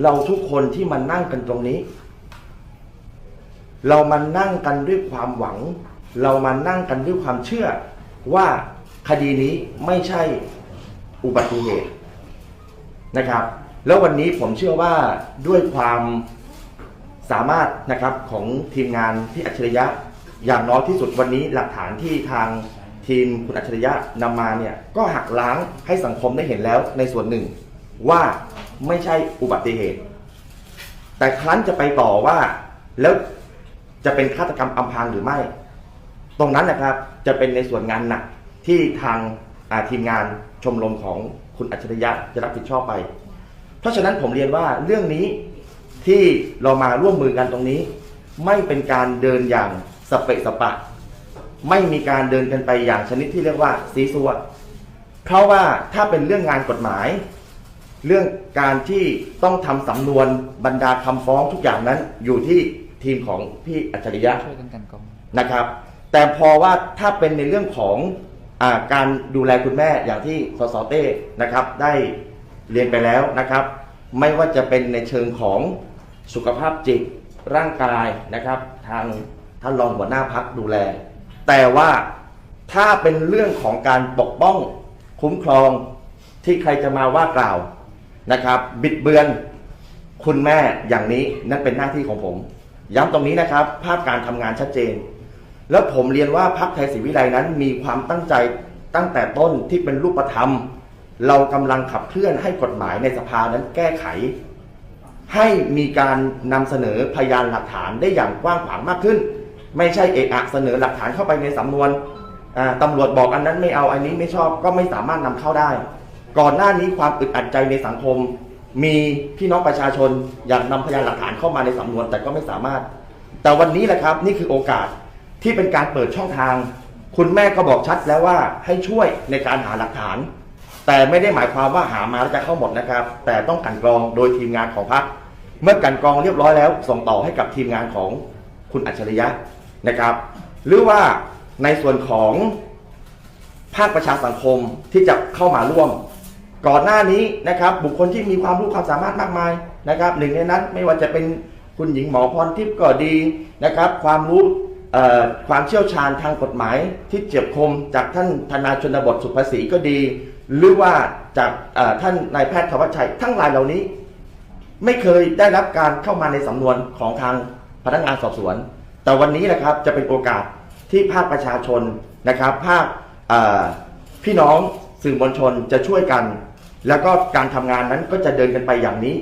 เราทุกคนที่มานั่งกันตรงนี้ เรามานั่งกันด้วยความหวัง เรามานั่งกันด้วยความเชื่อว่าคดีนี้ไม่ใช่อุบัติเหตุนะครับ แล้ววันนี้ผมเชื่อว่าด้วยความสามารถนะครับของทีมงานที่อัจฉริยะ อย่างน้อยที่สุดวันนี้หลักฐานที่ทางทีมคุณอัจฉริยะนำมาเนี่ยก็หักล้างให้สังคมได้เห็นแล้วในส่วนหนึ่งว่า ไม่ใช่อุบัติเหตุ แต่ครั้นจะไปต่อว่า แล้วจะเป็นฆาตกรรมอำพรางหรือไม่ ตรงนั้นนะครับจะเป็นในส่วนงานหนักที่ทางาทีมงานชมรมของคุณอัจฉริยะจะรับผิดชอบไป เพราะฉะนั้นผมเรียนว่าเรื่องนี้ที่เรามาร่วมมือกันตรงนี้ ไม่เป็นการเดินอย่างสเปะสปะ ไม่มีการเดินกันไปอย่างชนิดที่เรียกว่าซีซัวเพราะว่าถ้าเป็นเรื่องงานกฎหมาย เรื่องการที่ต้องทำสำนวนบรรดาคำฟ้องทุกอย่างนั้นอยู่ที่ทีมของพี่อัจฉริยะ ช่วยกันกันกรองนะครับแต่พอว่าถ้าเป็นในเรื่องของอาการดูแลคุณแม่อย่างที่สสเต้นะครับได้เรียนไปแล้วนะครับ ไม่ว่าจะเป็นในเชิงของสุขภาพจิตร่างกายนะครับ ทางท่านรองหัวหน้าพักดูแล แต่ว่าถ้าเป็นเรื่องของการปกป้องคุ้มครองที่ใครจะมาว่ากล่าว นะครับ บิดเบือนคุณแม่อย่างนี้นั่นเป็นหน้าที่ของผม ย้ำตรงนี้นะครับ ภาพการทำงานชัดเจน แล้วผมเรียนว่าพรรคไทยศรีวิไลนั้นมีความตั้งใจตั้งแต่ต้นที่เป็นรูปธรรม เรากำลังขับเคลื่อนให้กฎหมายในสภานั้นแก้ไข ให้มีการนำเสนอพยานหลักฐานได้อย่างกว้างขวางมากขึ้น ไม่ใช่เอะอะเสนอหลักฐานเข้าไปในสำนวนอ่าตำรวจบอกอันนั้นไม่เอาอันนี้ไม่ชอบก็ไม่สามารถนำเข้าได้ ก่อนหน้านี้ความอึดอัดใจในสังคม มีพี่น้องประชาชนอยากนำพยานหลักฐานเข้ามาในสำนวนแต่ก็ไม่สามารถ แต่วันนี้แหละครับนี่คือโอกาสที่เป็นการเปิดช่องทาง คุณแม่ก็บอกชัดแล้วว่าให้ช่วยในการหาหลักฐาน แต่ไม่ได้หมายความว่าหามาแล้วจะเข้าหมดนะครับ แต่ต้องกลันกรองโดยทีมงานของพรรคเมื่อกลันกรองเรียบร้อยแล้ว ส่งต่อให้กับทีมงานของคุณอัจฉริยะนะครับ หรือว่าในส่วนของภาคประชาสังคมที่จะเข้ามาร่วม ก่อนหน้านี้นะครับบุคคลที่มีความรู้ความสามารถมากมายนะครับหนึ่งในนั้นไม่ว่าจะเป็นคุณหญิงหมอพรทิพย์ก็ดีนะครับ ความรู้ความเชี่ยวชาญทางกฎหมายที่เจียบคมจากท่านธนาชนบทสุภาษีก็ดี หรือว่าจากท่านนายแพทย์ธวัชชัยทั้งหลายเหล่านี้ ไม่เคยได้รับการเข้ามาในสำนวนของทางพนักงานสอบสวน แต่วันนี้นะครับจะเป็นโอกาสที่ภาคประชาชนนะครับ ภาคพี่น้องสื่อมวลชนจะช่วยกัน แล้วก็การทำงานนั้นก็จะเดินกันไปอย่างนี้